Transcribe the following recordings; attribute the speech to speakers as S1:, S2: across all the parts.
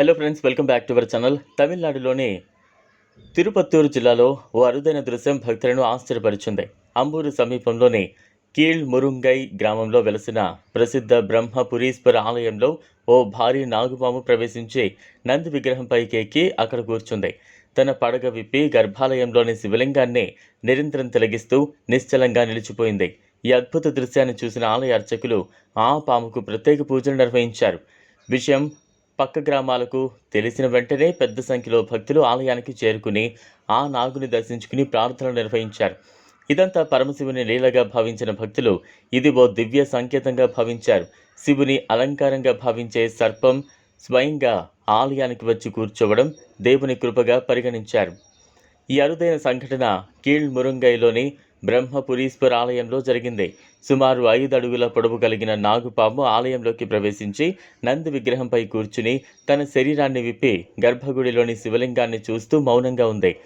S1: Hello friends welcome back to our channel తమిళనాడులోని తిరుపత్తూరు జిల్లాలో ఓ అరుదైన దృశ్యం భక్తులను ఆశ్చర్యపరిచింది. అంబూరు సమీపంలోని కీళ్ మురుంగై గ్రామంలో వెలసిన ప్రసిద్ధ బ్రహ్మపురీశ్వర ఆలయంలో ఓ భారీ నాగుపాము ప్రవేశించి నంది విగ్రహంపైకి ఎక్కి అక్కడ కూర్చుంది. తన పడగ విప్పి గర్భాలయంలోని శివలింగాన్ని నిరంతరం తొలగిస్తూ నిశ్చలంగా నిలిచిపోయింది. ఈ అద్భుత దృశ్యాన్ని చూసిన ఆలయ అర్చకులు ఆ పాముకు ప్రత్యేక పూజలు నిర్వహించారు. విషయం పక్క గ్రామాలకు తెలిసిన వెంటనే పెద్ద సంఖ్యలో భక్తులు ఆలయానికి చేరుకుని ఆ నాగుని దర్శించుకుని ప్రార్థనలు నిర్వహించారు. ఇదంతా పరమశివుని లీలగా భావించిన భక్తులు ఇది ఓ దివ్య సంకేతంగా భావించారు. శివుని అలంకారంగా భావించే సర్పం స్వయంగా ఆలయానికి వచ్చి కూర్చోవడం దేవుని కృపగా పరిగణించారు. ఈ అరుదైన సంఘటన కీళ్ మురుంగైలోని బ్రహ్మపురీశ్వర ఆలయంలో జరిగింది. సుమారు ఐదు అడుగుల పొడవు కలిగిన నాగుపాము ఆలయంలోకి ప్రవేశించి నంది విగ్రహంపై కూర్చుని తన శరీరాన్ని విప్పి గర్భగుడిలోని శివలింగాన్ని చూస్తూ మౌనంగా ఉంది.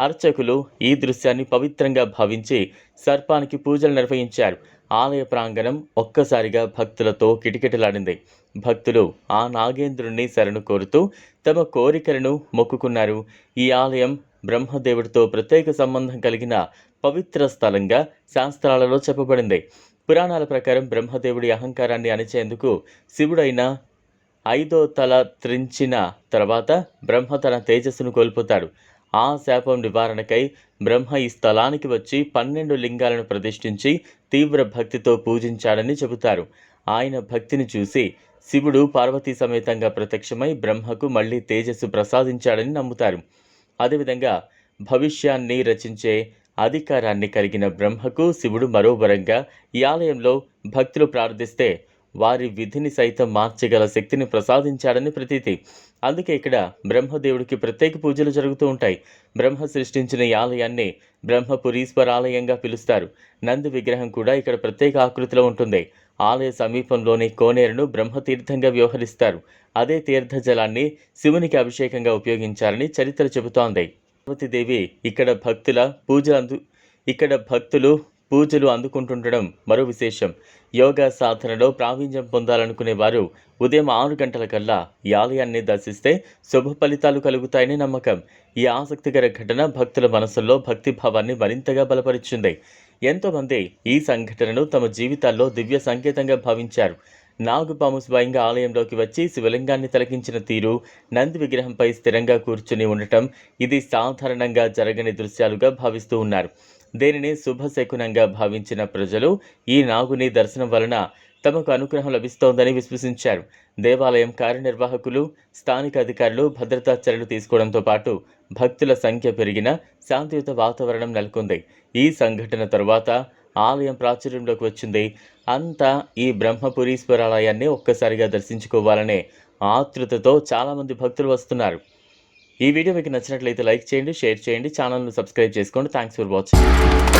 S1: అర్చకులు ఈ దృశ్యాన్ని పవిత్రంగా భావించి సర్పానికి పూజలు నిర్వహించారు. ఆలయ ప్రాంగణం ఒక్కసారిగా భక్తులతో కిటకిటలాడింది. భక్తులు ఆ నాగేంద్రుణ్ణి శరణు కోరుతూ తమ కోరికలను మొక్కుకున్నారు. ఈ ఆలయం బ్రహ్మదేవుడితో ప్రత్యేక సంబంధం కలిగిన పవిత్ర స్థలంగా శాస్త్రాలలో చెప్పబడింది. పురాణాల ప్రకారం బ్రహ్మదేవుడి అహంకారాన్ని అణిచేందుకు శివుడైన ఐదో తల త్రించిన తర్వాత బ్రహ్మ తన తేజస్సును కోల్పోతాడు. ఆ శాపం నివారణకై బ్రహ్మ ఈ స్థలానికి వచ్చి పన్నెండు లింగాలను ప్రతిష్ఠించి తీవ్ర భక్తితో పూజించాడని చెబుతారు. ఆయన భక్తిని చూసి శివుడు పార్వతీ సమేతంగా ప్రత్యక్షమై బ్రహ్మకు మళ్ళీ తేజస్సు ప్రసాదించాడని నమ్ముతారు. అదేవిధంగా భవిష్యాన్ని రచించే అధికారాన్ని కలిగిన బ్రహ్మకు శివుడు మరో వరంగా ఈ ఆలయంలో భక్తులు ప్రార్థిస్తే వారి విధిని సైతం మార్చగల శక్తిని ప్రసాదించాడని ప్రతీతి. అందుకే ఇక్కడ బ్రహ్మదేవుడికి ప్రత్యేక పూజలు జరుగుతూ ఉంటాయి. బ్రహ్మ సృష్టించిన ఈ ఆలయాన్ని బ్రహ్మపురీశ్వర ఆలయంగా పిలుస్తారు. నంది విగ్రహం కూడా ఇక్కడ ప్రత్యేక ఆకృతిలో ఉంటుంది. ఆలయ సమీపంలోని కోనేరును బ్రహ్మతీర్థంగా వ్యవహరిస్తారు. అదే తీర్థ జలాన్ని శివునికి అభిషేకంగా ఉపయోగించారని చరిత్ర చెబుతోంది. పార్వతీదేవి ఇక్కడ భక్తుల పూజ అందు ఇక్కడ భక్తులు పూజలు అందుకుంటుండడం మరో విశేషం. యోగా సాధనలో ప్రావీణ్యం పొందాలనుకునే వారు ఉదయం ఆరు గంటల కల్లా ఈ ఆలయాన్ని దర్శిస్తే శుభ ఫలితాలు కలుగుతాయని నమ్మకం. ఈ ఆసక్తికర ఘటన భక్తుల మనసుల్లో భక్తిభావాన్ని మరింతగా బలపరిచింది. ఎంతోమంది ఈ సంఘటనను తమ జీవితాల్లో దివ్య సంకేతంగా భావించారు. నాగుపాము స్వయంగా ఆలయంలోకి వచ్చి శివలింగాన్ని తలకించిన తీరు నంది విగ్రహంపై స్థిరంగా కూర్చుని ఉండటం ఇది సాధారణంగా జరగని దృశ్యాలుగా భావిస్తూ ఉన్నారు. దీనిని శుభశకునంగా భావించిన ప్రజలు ఈ నాగుని దర్శనం వలన తమకు అనుగ్రహం లభిస్తోందని విశ్వసించారు. దేవాలయం కార్యనిర్వాహకులు స్థానిక అధికారులు భద్రతా చర్యలు తీసుకోవడంతో పాటు భక్తుల సంఖ్య పెరిగిన శాంతియుత వాతావరణం నెలకొంది. ఈ సంఘటన తరువాత ఆలయం ప్రాచుర్యంలోకి వచ్చింది. అంతా ఈ బ్రహ్మపురీశ్వరాలయాన్ని ఒక్కసారిగా దర్శించుకోవాలనే ఆతృతతో చాలామంది భక్తులు వస్తున్నారు. ఈ వీడియో మీకు నచ్చినట్లయితే లైక్ చేయండి షేర్ చేయండి ఛానల్ను సబ్స్క్రైబ్ చేసుకోండి. Thanks for watching